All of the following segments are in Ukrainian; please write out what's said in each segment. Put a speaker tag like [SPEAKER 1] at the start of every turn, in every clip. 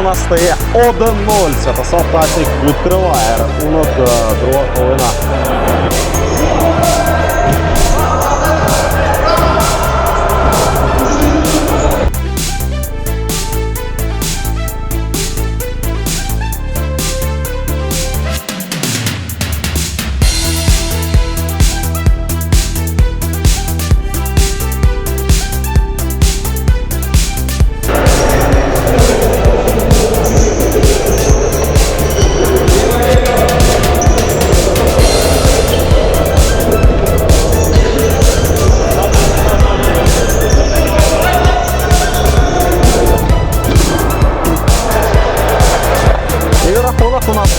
[SPEAKER 1] у нас стає 1-0. Святослав Тасік відкриває рахунок. е, Друга хвилина.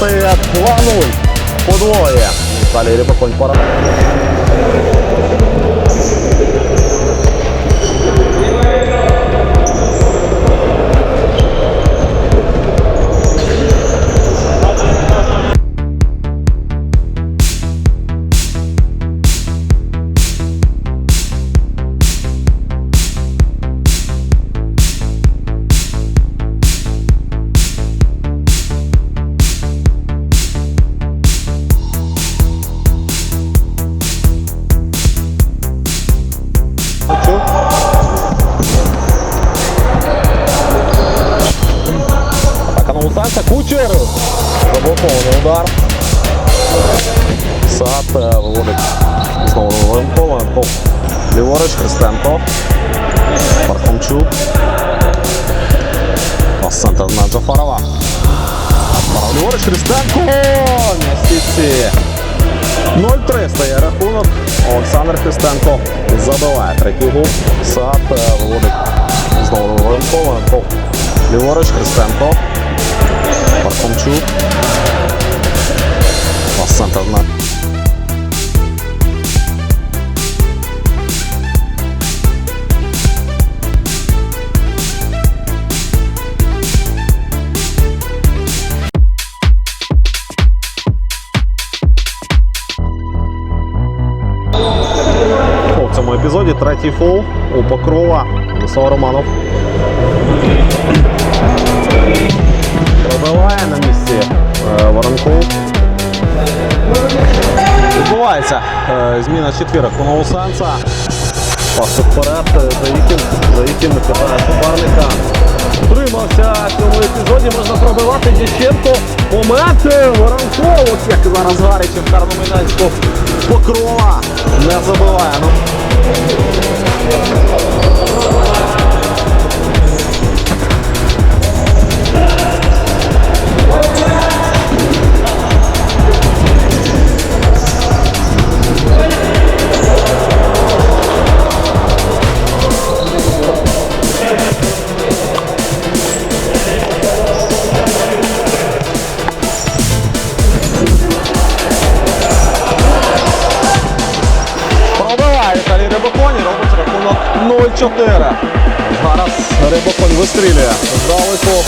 [SPEAKER 1] Рахунок у нас стає 2-0. Подвоє. Віталій Рибаконь пора. Кучер. Заблокований удар. Сад виводить знову Воронков. Воронков ліворуч. Христенко. Пархомчук. Пас центр на Джафарова. Джафаров. Христенко. Містиці. 0-3 стає рахунок. Олександр Христенко забиває третій гол. Сад виводить знову Воронков. Воронков ліворуч. Христенко. Пархомчук. Пас центр на У цьому епізоді третій фол у Покрова. Владислав Романов. Відбувається е, зміна четвірок у Новосенса. Пас вперед, е, за яким, за яким кидає суперника. Утримався в цьому епізоді, можна пробивати Дяченко. Момент е, Воронков, ось як зараз Гаричем Карномінецьку Покрова не забиває. Ну, 4. Зараз Рибоконь вистрілює. Здалеку.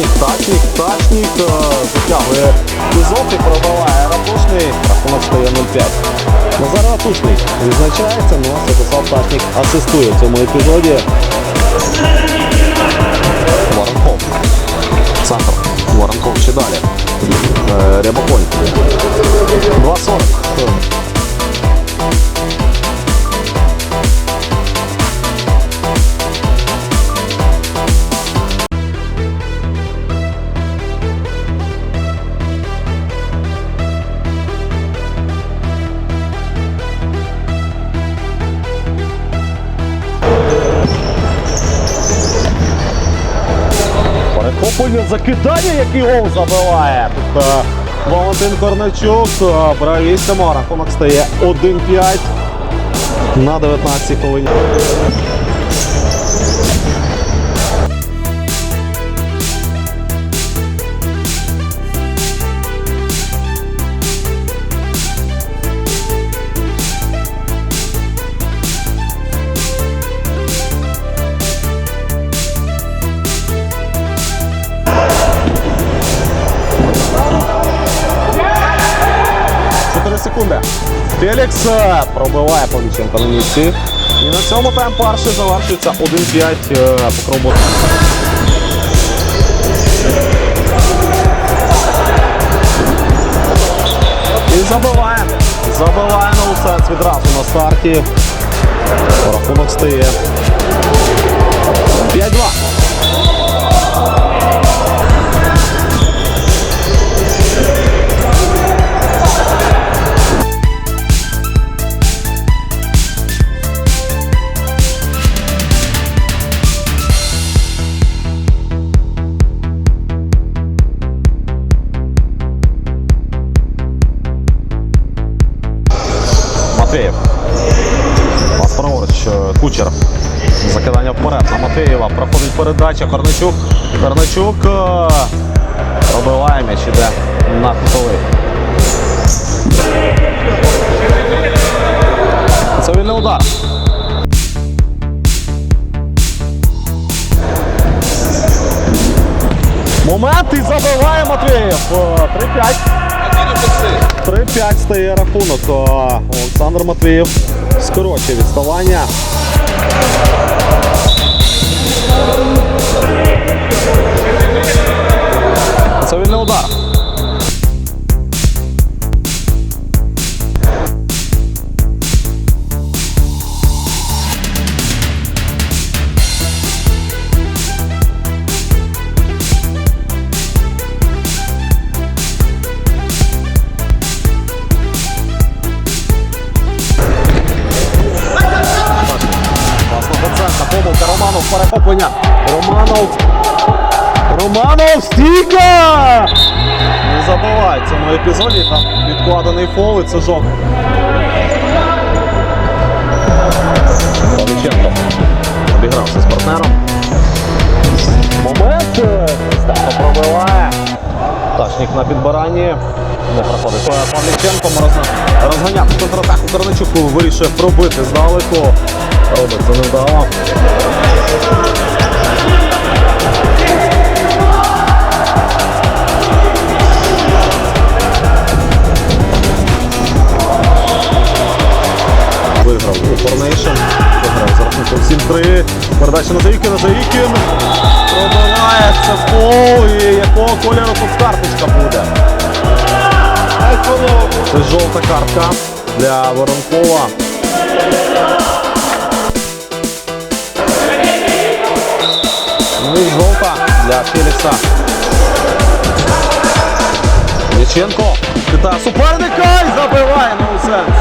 [SPEAKER 1] Тачник, тачник, тачник. е, Затягує ізот і пробиває Ратушний. Рахунок стає 0-5. Назар Ратушний відзначається, ну Святослав Тачник асистує в цьому епізоді. Воронков. Центр. Воронков ще далі. Е, Рябоконь. 2.40. закидання, який гол забиває. Тут е, Валентин Корнечук е, Бравіссимо. Рахунок стає 1-5 на 19 хвилині. Фелікс е, пробиває Павліченко на місці. І на цьому тайм перший завершується 1-5 е, по кругу. І забиває. На усенс відразу на старті. Рахунок стає 5-2. Закидання вперед на Матвієва. Проходить передача. Корничук. Корничук е, пробиває м'яч іде на кутовий. Це вільний удар. Момент і забиває Матвієв. Е, 3-5. 3-5 стає рахунок. Олександр Матвієв скорочує відставання. Це вільний удар. Перехоплення. Романов. Романов, стійка! Не забувай, в цьому епізоді там відкладений фол і це жок. Павліченко обігрався з партнером. Момент! Степа пробиває. Тачник на підбиранні. Не проходить. Павліченко розга- розганяв контратаку Корничуку, вирішує пробити здалеку. Робить невдало. Виграв у. Виграв за рахунком 7-3. Передача на Заїкіна. Заїкін пробиває це фол. І якого кольору тут карточка буде? Це жовта картка для Воронкова. Ну і жовта для Фелікса. Дяченко Кита суперника і забиває на усенс.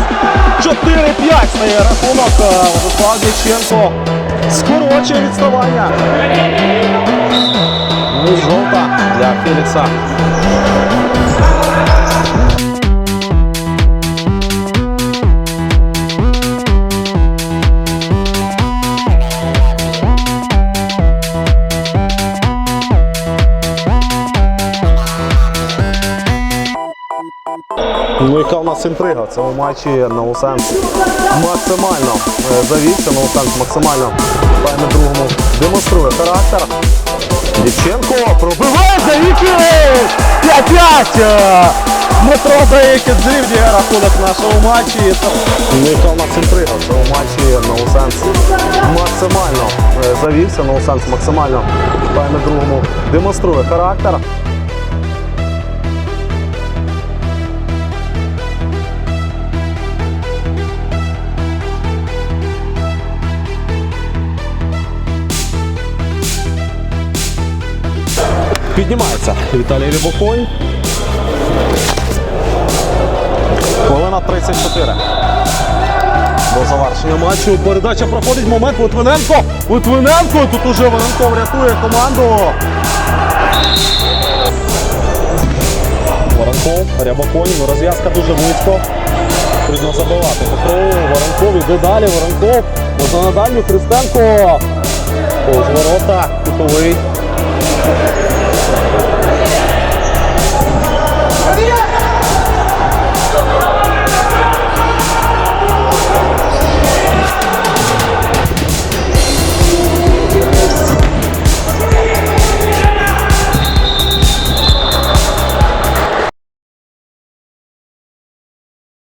[SPEAKER 1] 4-5 стає рахунок. Е, Владислав Дяченко скорочує відставання. Ну і жовта для Фелікса. Нас інтрига в цьому матчі Наусенс максимально е, завівся, Наусенс максимально таймі другому демонструє характер. Дівченко пробиває Заїкін! 5-5! Е, Дмитро Заїкін зрівнює рахунок в нашому матчі. Ну, яка нас інтрига в цьому матчі Наусенс максимально е, завівся, Наусенс максимально таймі другому демонструє характер. Піднімається Віталій Рябоконь. Хвилина 34. До завершення матчу. Передача проходить момент Литвиненко. Литвиненко. Тут уже Виненко врятує команду. Воронков, Рябоконь, розв'язка дуже близько. Потрібно забивати. Петру, Воронков іде далі, Воронков. Можна на дальню, Христенко. Повз ворота, кутовий.